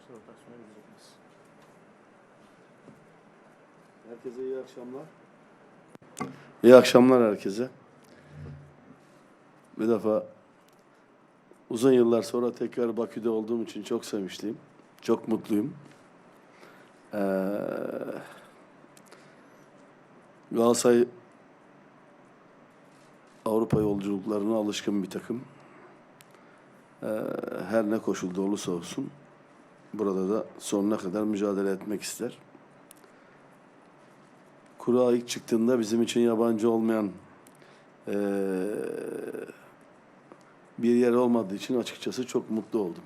maçta rotasyona gidecek? Herkese iyi akşamlar. İyi akşamlar herkese. Bir defa uzun yıllar sonra tekrar Bakü'de olduğum için çok sevinçliyim. Çok mutluyum. Ee, Galatasaray Avrupa yolculuklarına alışkın bir takım. Ee, her ne koşulda olursa olsun burada da sonuna kadar mücadele etmek ister. Kura ilk çıktığında bizim için yabancı olmayan eee, bir yer olmadığı için açıkçası çok mutlu oldum.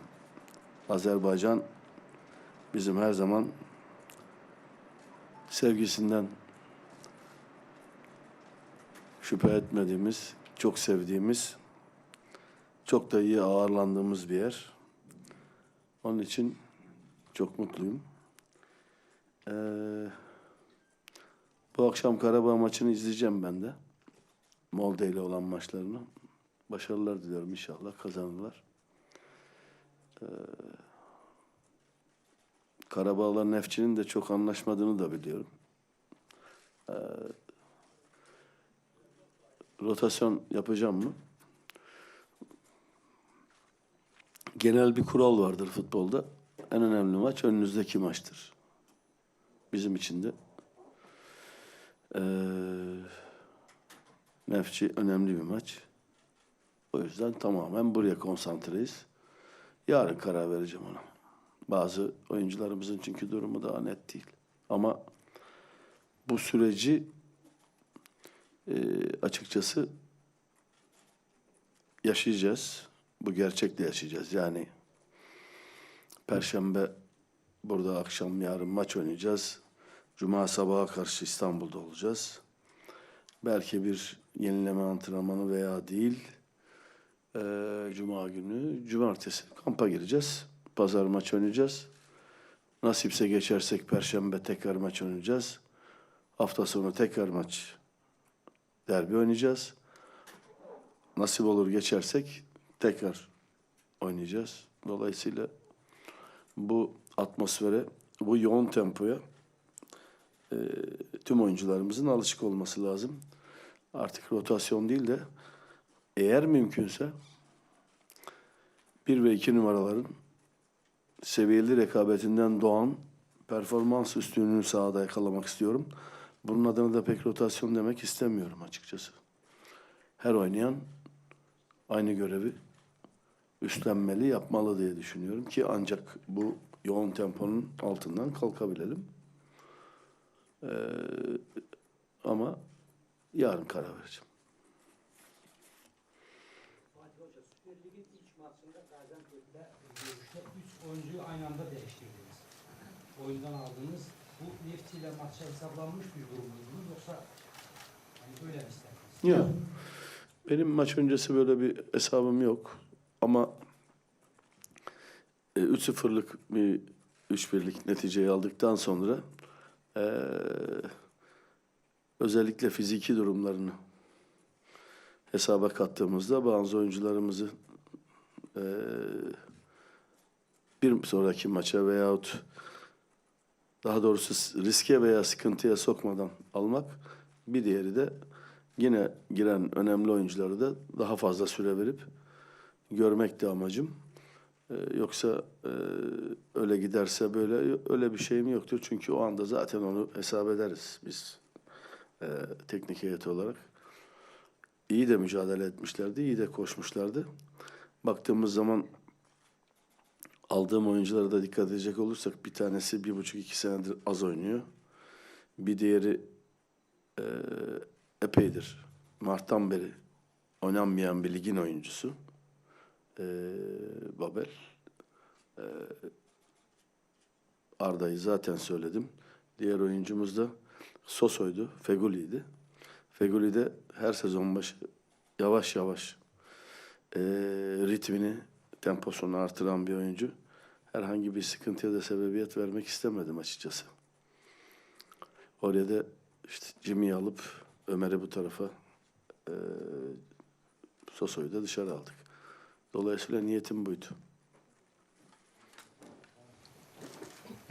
Azerbaycan bizim her zaman sevgisinden şüphe etmediğimiz, çok sevdiğimiz, çok da iyi ağırlandığımız bir yer. Onun için çok mutluyum. Eee bu akşam Karabağ maçını izleyeceğim ben de. Molde ile olan maçlarını. Başarılar diliyorum inşallah kazanırlar. Ee, Karabağ'la Nefçi'nin de çok anlaşmadığını da biliyorum. Ee, rotasyon yapacağım mı? Genel bir kural vardır futbolda. En önemli maç önünüzdeki maçtır. Bizim için de. Ee, Nefçi önemli bir maç. O yüzden tamamen buraya konsantreyiz. Yarın karar vereceğim ona. Bazı oyuncularımızın çünkü durumu daha net değil. Ama bu süreci e, açıkçası yaşayacağız. Bu gerçekle yaşayacağız. Yani Perşembe burada akşam yarın maç oynayacağız. Cuma sabaha karşı İstanbul'da olacağız. Belki bir yenileme antrenmanı veya değil. Ee, Cuma günü, cumartesi kampa gireceğiz. Pazar maç oynayacağız. Nasipse geçersek Perşembe tekrar maç oynayacağız. Hafta sonu tekrar maç derbi oynayacağız. Nasip olur geçersek tekrar oynayacağız. Dolayısıyla bu atmosfere, bu yoğun tempoya e, tüm oyuncularımızın alışık olması lazım. Artık rotasyon değil de eğer mümkünse bir ve iki numaraların seviyeli rekabetinden doğan performans üstünlüğünü sahada yakalamak istiyorum. Bunun adına da pek rotasyon demek istemiyorum açıkçası. Her oynayan aynı görevi üstlenmeli, yapmalı diye düşünüyorum ki ancak bu yoğun temponun altından kalkabilelim. Ee, ama yarın karar vereceğim. Fatih Hoca Süper Lig'in ilk maçında Gaziantep'te görüşte 3 oyuncuyu aynı anda değiştirdiniz. Oyundan aldınız. Bu nefsiyle maça hesaplanmış bir durum muydunuz yoksa hani böyle mi isterdiniz? Yok. Benim maç öncesi böyle bir hesabım yok. Ama e, 3-0'lık bir 3-1'lik neticeyi aldıktan sonra e, özellikle fiziki durumlarını hesaba kattığımızda bazı oyuncularımızı e, bir sonraki maça veyahut daha doğrusu riske veya sıkıntıya sokmadan almak bir diğeri de yine giren önemli oyuncuları da daha fazla süre verip görmekti amacım. Ee, yoksa e, öyle giderse böyle öyle bir şeyim yoktur. Çünkü o anda zaten onu hesap ederiz biz e, teknik heyet olarak. İyi de mücadele etmişlerdi, iyi de koşmuşlardı. Baktığımız zaman aldığım oyunculara da dikkat edecek olursak bir tanesi bir buçuk iki senedir az oynuyor. Bir diğeri e, epeydir. Mart'tan beri oynanmayan bir ligin oyuncusu. E, Babel. E, Arda'yı zaten söyledim. Diğer oyuncumuz da Soso'ydu, Feguli'ydi. Feguli de her sezon başı yavaş yavaş e, ritmini, temposunu artıran bir oyuncu. Herhangi bir sıkıntıya da sebebiyet vermek istemedim açıkçası. Oraya da işte Jimmy'yi alıp Ömer'i bu tarafa e, Soso'yu da dışarı aldık. Dolayısıyla niyetim buydu.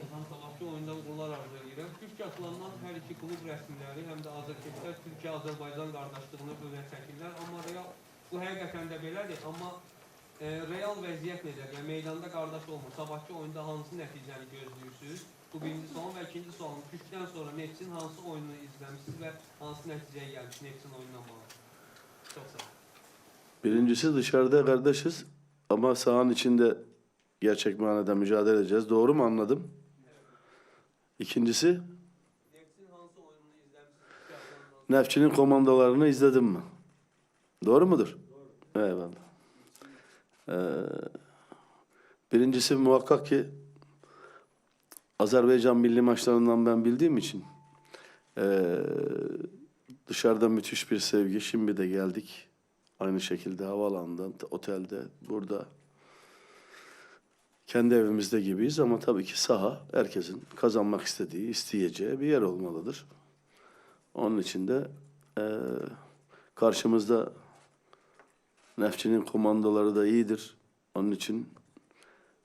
Ozan Sabahçı oyunda uğurlar arzu edirəm. Türkiyə atılandan hər iki klub rəsmiləri, həm də azərkeşlər Türkiyə-Azərbaycan qardaşlığını övünə çəkirlər. Amma Real bu həqiqətən də belədir. Amma e, real vəziyyət necədir? Yəni meydanda qardaş olmur. Sabahçı oyunda hansı nəticəni gözləyirsiniz? Bu birinci sual və ikinci sual. Türkdən sonra Neftçinin hansı oyununu izləmisiniz və hansı nəticəyə gəlmişsiniz Neftçinin oyundan bağlı? Çox sağ olun. Birincisi dışarıda kardeşiz ama sahanın içinde gerçek manada mücadele edeceğiz. Doğru mu anladım? İkincisi Nefçinin komandolarını izledim mi? Doğru mudur? Eyvallah. Ee, birincisi muhakkak ki Azerbaycan milli maçlarından ben bildiğim için ee, dışarıda müthiş bir sevgi. Şimdi de geldik. Aynı şekilde havaalanında, otelde, burada. Kendi evimizde gibiyiz ama tabii ki saha herkesin kazanmak istediği, isteyeceği bir yer olmalıdır. Onun için de eee, karşımızda Nefçinin komandoları da iyidir. Onun için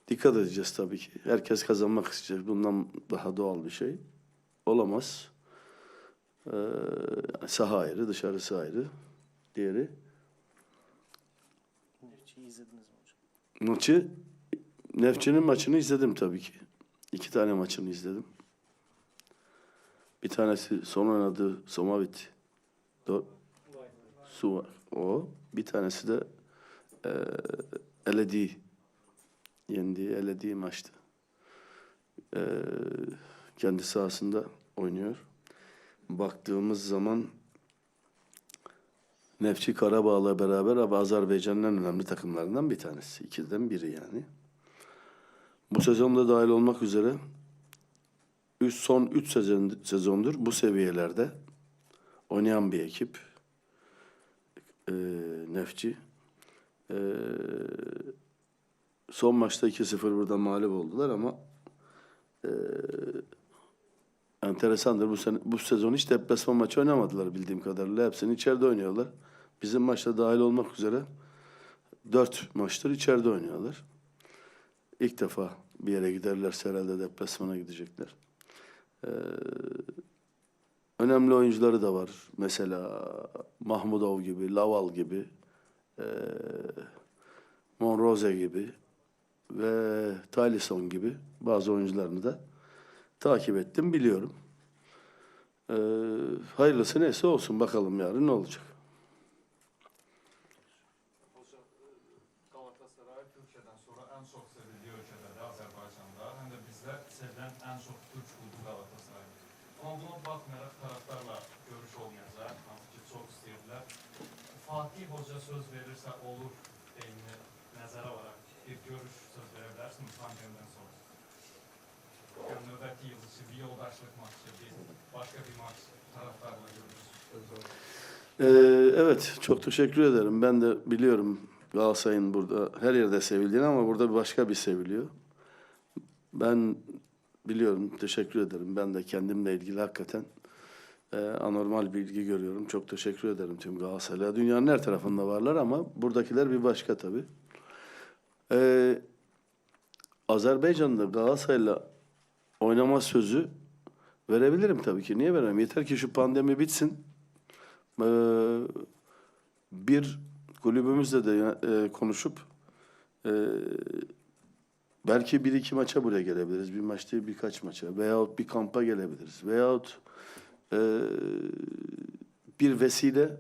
dikkat edeceğiz tabii ki. Herkes kazanmak isteyecek. Bundan daha doğal bir şey olamaz. Yani saha ayrı, dışarısı ayrı. Diğeri. İzlediniz mi hocam? Maçı, Nefçinin maçını izledim tabii ki. İki tane maçını izledim. Bir tanesi son oynadığı Somavit. Do Su var. O. Bir tanesi de eee elediği. Yendiği, elediği maçtı. Eee, kendi sahasında oynuyor. Baktığımız zaman Nefçi Karabağ'la beraber Azerbaycan'ın en önemli takımlarından bir tanesi. İkiden biri yani. Bu sezonda dahil olmak üzere üç, son 3 sezon, sezondur bu seviyelerde oynayan bir ekip. Ee, Nefçi. Ee, son maçta 2-0 burada mağlup oldular ama ee, enteresandır. Bu, sene, bu sezon hiç deplasman maçı oynamadılar bildiğim kadarıyla. Hepsini içeride oynuyorlar. Bizim maçta dahil olmak üzere dört maçtır içeride oynuyorlar. İlk defa bir yere giderlerse herhalde deplasmana gidecekler. Ee, önemli oyuncuları da var. Mesela Mahmudov gibi, Laval gibi, ee, Monroze gibi ve Talisson gibi bazı oyuncularını da takip ettim, biliyorum. Ee, hayırlısı neyse olsun bakalım yarın ne olacak. Hocam, e, Galatasaray Türkiye'den sonra en çok sevildiği ülkede de Azerbaycan'da hem de bizde sevilen en çok Türk klubu Galatasaray. Ama buna bakmayarak taraftarla görüş olmayacak. Hansı çok istəyirlər. Fatih Hoca söz verirse olur deyimini nəzərə alaraq bir görüş söz verə bilərsiniz pandemiden sonra. Yani növbəti yıl için bir yoldaşlık maçı, bir başka bir maç taraftarla görüş. Ee, evet, çok teşekkür ederim. Ben de biliyorum Galatasaray'ın burada her yerde sevildiğini ama burada başka bir seviliyor. Ben biliyorum, teşekkür ederim. Ben de kendimle ilgili hakikaten e, anormal bir ilgi görüyorum. Çok teşekkür ederim tüm Galatasaray'a. Dünyanın her tarafında varlar ama buradakiler bir başka tabii. Ee, Azerbaycan'da Galatasaray'la oynama sözü verebilirim tabii ki. Niye veremem? Yeter ki şu pandemi bitsin. Ee, bir kulübümüzle de e, konuşup e, belki bir iki maça buraya gelebiliriz. Bir maç değil birkaç maça. Veyahut bir kampa gelebiliriz. Veyahut e, bir vesile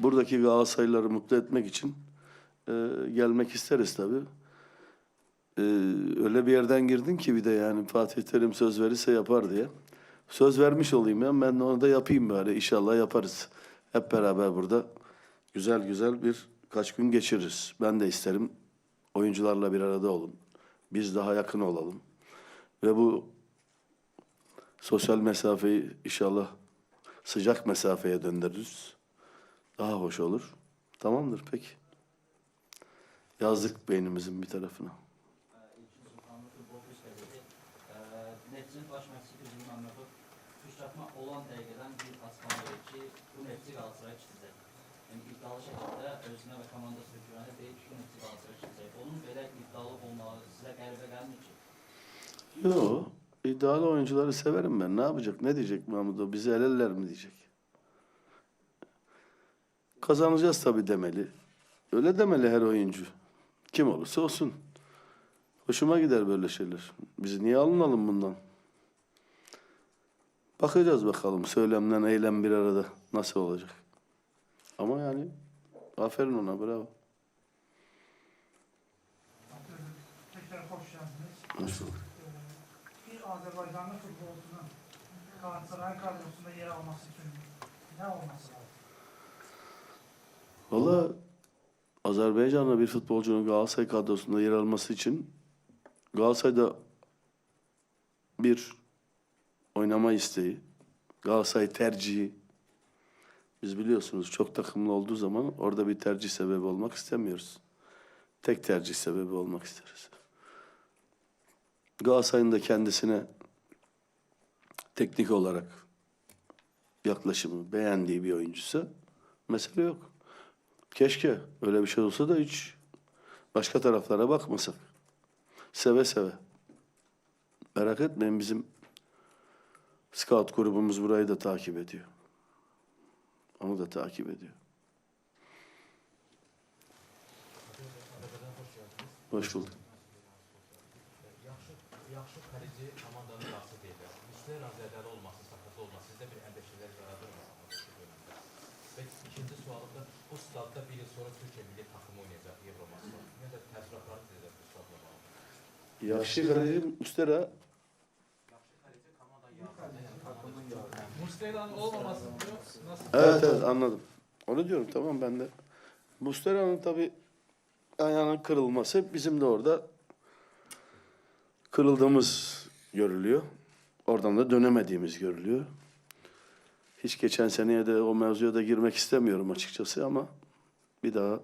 buradaki Galatasaraylıları mutlu etmek için e, gelmek isteriz tabii. E, öyle bir yerden girdin ki bir de yani Fatih Terim söz verirse yapar diye. Söz vermiş olayım ya ben onu da yapayım bari inşallah yaparız. Hep beraber burada güzel güzel bir kaç gün geçiririz. Ben de isterim oyuncularla bir arada olun. Biz daha yakın olalım. Ve bu sosyal mesafeyi inşallah sıcak mesafeye döndürürüz. Daha hoş olur. Tamamdır peki. Yazdık beynimizin bir tarafına. İlkin iddialı şəkildə özünə və komandasına güvənə deyib ki, nəticə alacaq. Onun belə iddialı olmağı sizə qəribə gəlmir ki? Yox. İddialı oyuncuları severim ben. Ne yapacak? Ne diyecek Mahmut? Bizi helerler mi diyecek? Kazanacağız tabii demeli. Öyle demeli her oyuncu. Kim olursa olsun. Hoşuma gider böyle şeyler. Biz niye alınalım bundan? Bakacağız bakalım söylemden eylem bir arada nasıl olacak. Ama yani aferin ona bravo. Tekrar hoş geldiniz. Hoş bulduk. Ee, Bir Azerbaycanlı futbolcunun Galatasaray kadrosunda yer alması için ne olması lazım? Valla Azerbaycanlı bir futbolcunun Galatasaray kadrosunda yer alması için Galatasaray'da bir oynama isteği, Galatasaray tercihi. Biz biliyorsunuz çok takımlı olduğu zaman orada bir tercih sebebi olmak istemiyoruz. Tek tercih sebebi olmak isteriz. Galatasaray'ın da kendisine teknik olarak yaklaşımı beğendiği bir oyuncusa mesele yok. Keşke öyle bir şey olsa da hiç başka taraflara bakmasak. Seve seve. Merak etmeyin bizim scout grubumuz burayı da takip ediyor. Onu da takip ediyor. Hoş bulduk. Yaxşı, yaxşı kaleci komandanın yaxşı deyirlər. Müslüman zədəli olması, sakat olması sizdə bir əndəşələr yaradır mı? Və ikinci sualım da bu stadda bir yıl sonra Türkiye milli takımı oynayacaq Evromasda. Nə də təəssüratları sizdə bu stadla bağlı? Yakşı kaleci Mustera Yaxşı kaleci komandanın yaxşı. Muslera'nın olmaması diyor. Nasıl? Evet evet anladım. Onu diyorum tamam ben de. Mustera'nın tabi ayağının kırılması bizim de orada kırıldığımız görülüyor. Oradan da dönemediğimiz görülüyor. Hiç geçen seneye de o mevzuya da girmek istemiyorum açıkçası ama bir daha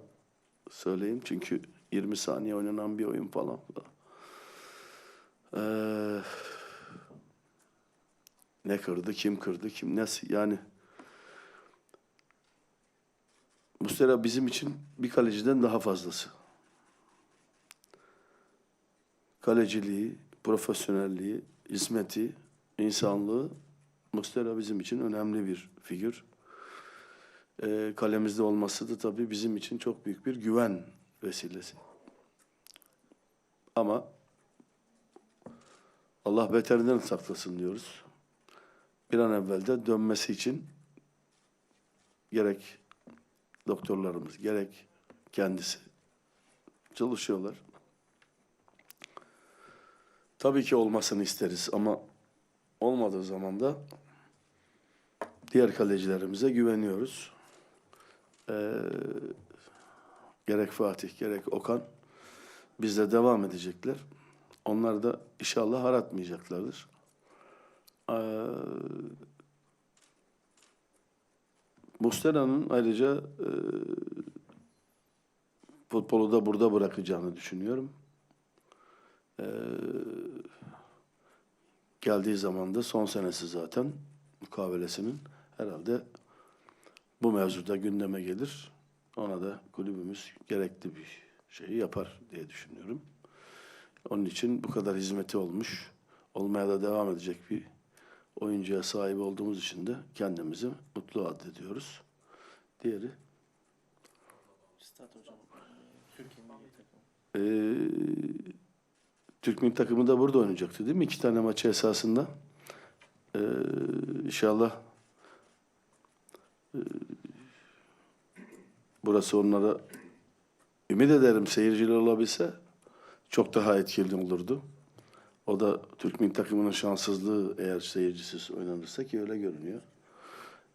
söyleyeyim çünkü 20 saniye oynanan bir oyun falan. Ee, ne kırdı, kim kırdı, kim nasıl yani Mustera bizim için bir kaleciden daha fazlası. Kaleciliği, profesyonelliği, hizmeti, insanlığı Mustera bizim için önemli bir figür. Ee, kalemizde olması da tabii bizim için çok büyük bir güven vesilesi. Ama Allah beterinden saklasın diyoruz. Bir an evvel de dönmesi için gerek doktorlarımız gerek kendisi çalışıyorlar. Tabii ki olmasını isteriz ama olmadığı zaman da diğer kalecilerimize güveniyoruz. Ee, gerek Fatih gerek Okan bizde devam edecekler. Onlar da inşallah aratmayacaklardır. Ee, Mustera'nın ayrıca e, futbolu da burada bırakacağını düşünüyorum. E, geldiği zaman da son senesi zaten mukavelesinin herhalde bu mevzuda gündeme gelir. Ona da kulübümüz gerekli bir şeyi yapar diye düşünüyorum. Onun için bu kadar hizmeti olmuş, olmaya da devam edecek bir oyuncuya sahip olduğumuz için de kendimizi mutlu addediyoruz. Diğeri Stad hocam. Türkiye milli takımı. eee Türk milli takımı da burada oynayacaktı değil mi? İki tane maçı esasında. Eee inşallah eee, burası onlara ümit ederim seyirciler olabilse çok daha etkili olurdu. O da Türk milli takımının şanssızlığı eğer seyircisiz oynanırsa ki öyle görünüyor.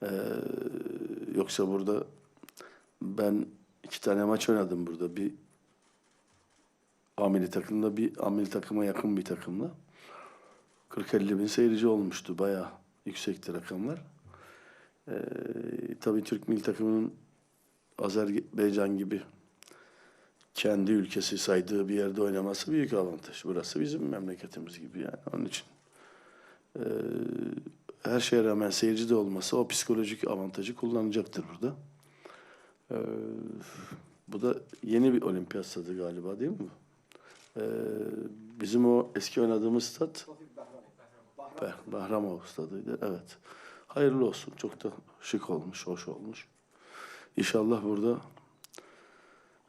Ee, yoksa burada ben iki tane maç oynadım burada. Bir ameli takımda bir ameli takıma yakın bir takımla. 40-50 bin seyirci olmuştu. Bayağı yüksekti rakamlar. Ee, tabii Türk milli takımının Azerbaycan gibi kendi ülkesi saydığı bir yerde oynaması büyük avantaj. Burası bizim memleketimiz gibi yani. Onun için eee, her şeye rağmen seyirci de olması o psikolojik avantajı kullanacaktır burada. Eee, bu da yeni bir olimpiyat stadı galiba değil mi? Ee, bizim o eski oynadığımız stat Bah- Bahramov stadıydı. Evet. Hayırlı olsun. Çok da şık olmuş, hoş olmuş. İnşallah burada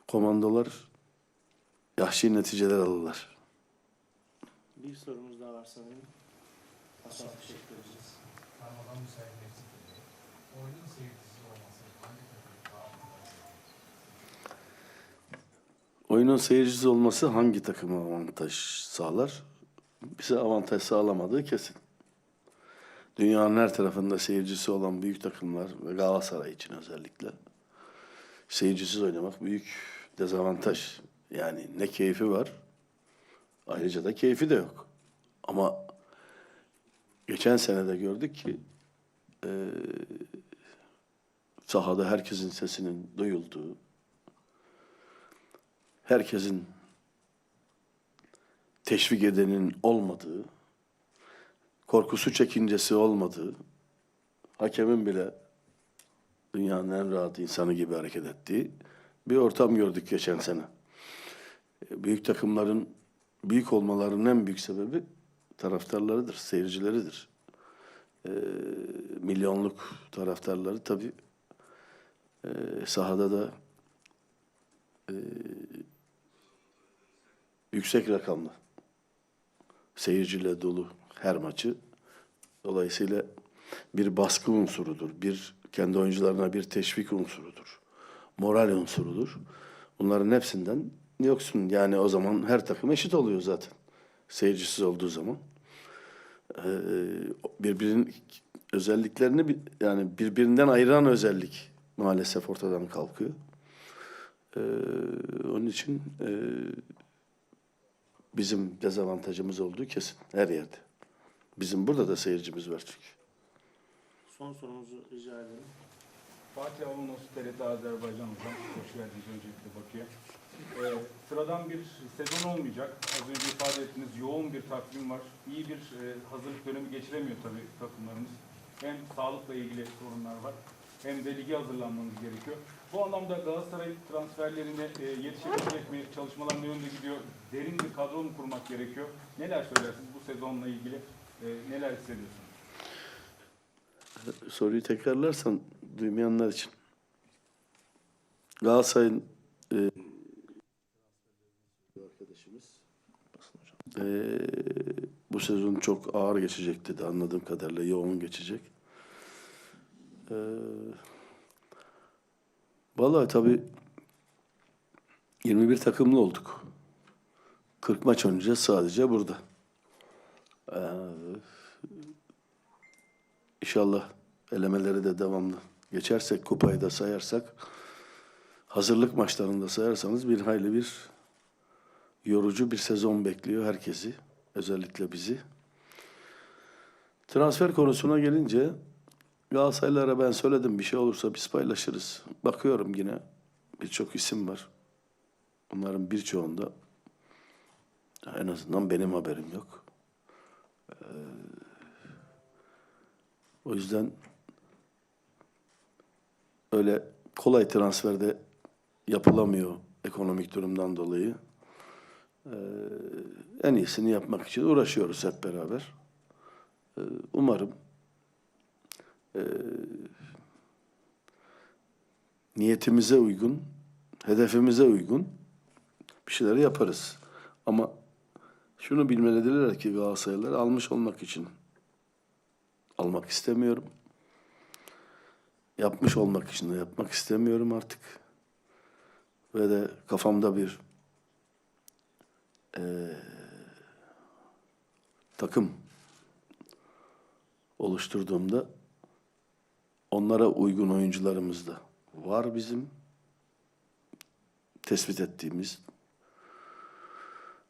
komandolar yahşi neticeler alırlar. Bir sorumuz daha var sanırım. Hasan teşekkür ederiz. Ramazan müsaitliği oyunun seyircisi olması hangi takım daha avantajlı? Oyunun seyircisi olması hangi takıma avantaj sağlar? Bize avantaj sağlamadığı kesin. Dünyanın her tarafında seyircisi olan büyük takımlar ve Galatasaray için özellikle seyircisiz oynamak büyük dezavantaj. Yani ne keyfi var, ayrıca da keyfi de yok. Ama geçen sene de gördük ki eee, sahada herkesin sesinin duyulduğu, herkesin teşvik edenin olmadığı, korkusu çekincesi olmadığı, hakemin bile dünyanın en rahat insanı gibi hareket ettiği bir ortam gördük geçen sene. E, Büyük takımların büyük olmalarının en büyük sebebi taraftarlarıdır, seyircileridir. E, milyonluk taraftarları tabii e, sahada da e, yüksek rakamlı seyirciyle dolu her maçı. Dolayısıyla bir baskı unsurudur. Bir kendi oyuncularına bir teşvik unsurudur. Moral unsurudur. Bunların hepsinden yoksun. Yani o zaman her takım eşit oluyor zaten. Seyircisiz olduğu zaman. Ee, birbirinin özelliklerini yani birbirinden ayıran özellik maalesef ortadan kalkıyor. Ee, onun için e, bizim dezavantajımız olduğu kesin her yerde. Bizim burada da seyircimiz var çünkü. Son sorumuzu rica edelim. Fatih Avanos TRT Azerbaycan'dan hoş geldiniz öncelikle Bakü'ye. Ee, sıradan bir sezon olmayacak. Az önce ifade ettiniz yoğun bir takvim var. İyi bir e, hazırlık dönemi geçiremiyor tabii takımlarımız. Hem sağlıkla ilgili sorunlar var hem de lige hazırlanmanız gerekiyor. Bu anlamda Galatasaray transferlerine e, yetişebilecek mi? Çalışmalar ne yönde gidiyor? Derin bir kadro mu kurmak gerekiyor? Neler söylersiniz bu sezonla ilgili? E, neler hissediyorsunuz? Soruyu tekrarlarsan duymayanlar için. Galatasaray'ın e, arkadaşımız e, bu sezon çok ağır geçecek dedi anladığım kadarıyla yoğun geçecek. E, vallahi tabii 21 takımlı olduk. 40 maç oynayacağız sadece burada. E, İnşallah elemeleri de devamlı geçersek, kupayı da sayarsak, hazırlık maçlarında sayarsanız bir hayli bir yorucu bir sezon bekliyor herkesi, özellikle bizi. Transfer konusuna gelince Galatasaraylılara ben söyledim bir şey olursa biz paylaşırız. Bakıyorum yine birçok isim var. Bunların birçoğunda en azından benim haberim yok. O yüzden öyle kolay transferde yapılamıyor ekonomik durumdan dolayı. Ee, en iyisini yapmak için uğraşıyoruz hep beraber. Ee, umarım e, niyetimize uygun, hedefimize uygun bir şeyler yaparız. Ama şunu bilmelidirler ki Galatasaraylılar almış olmak için almak istemiyorum. Yapmış olmak için de yapmak istemiyorum artık. Ve de kafamda bir eee, takım oluşturduğumda onlara uygun oyuncularımız da var bizim tespit ettiğimiz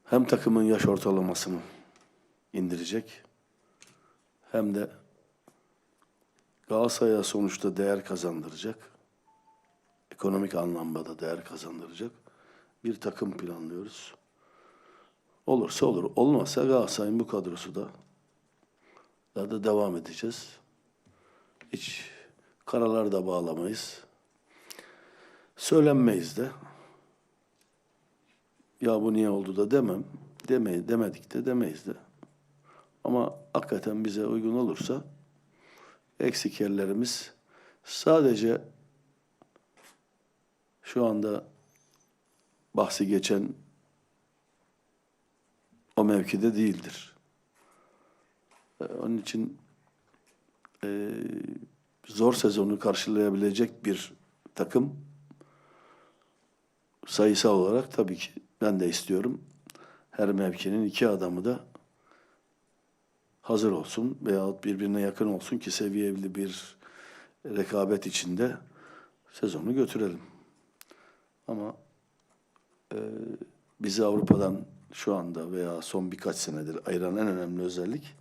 hem takımın yaş ortalamasını indirecek hem de Galatasaray'a sonuçta değer kazandıracak. Ekonomik anlamda da değer kazandıracak bir takım planlıyoruz. Olursa olur. Olmazsa Galatasaray'ın bu kadrosu da da devam edeceğiz. Hiç karalar da bağlamayız. Söylenmeyiz de. ya bu niye oldu da demem. Demeyi, demedik de demeyiz de. Ama hakikaten bize uygun olursa eksik yerlerimiz sadece şu anda bahsi geçen o mevkide değildir. Ee, Onun için e, zor sezonu karşılayabilecek bir takım sayısal olarak tabii ki ben de istiyorum. Her mevkinin iki adamı da hazır olsun veyahut birbirine yakın olsun ki seviyeli bir rekabet içinde sezonu götürelim. Ama e, bizi Avrupa'dan şu anda veya son birkaç senedir ayıran en önemli özellik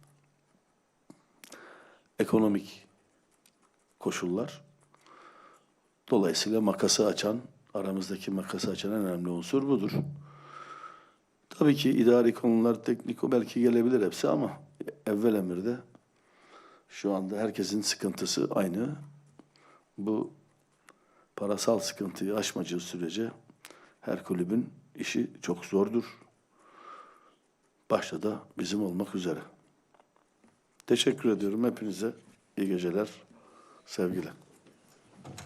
ekonomik koşullar. Dolayısıyla makası açan, aramızdaki makası açan en önemli unsur budur. Tabii ki idari konular, teknik o belki gelebilir hepsi ama evvel emirde şu anda herkesin sıkıntısı aynı. Bu parasal sıkıntıyı aşmadığı sürece her kulübün işi çok zordur. Başta da bizim olmak üzere. Teşekkür ediyorum hepinize. İyi geceler, sevgiler.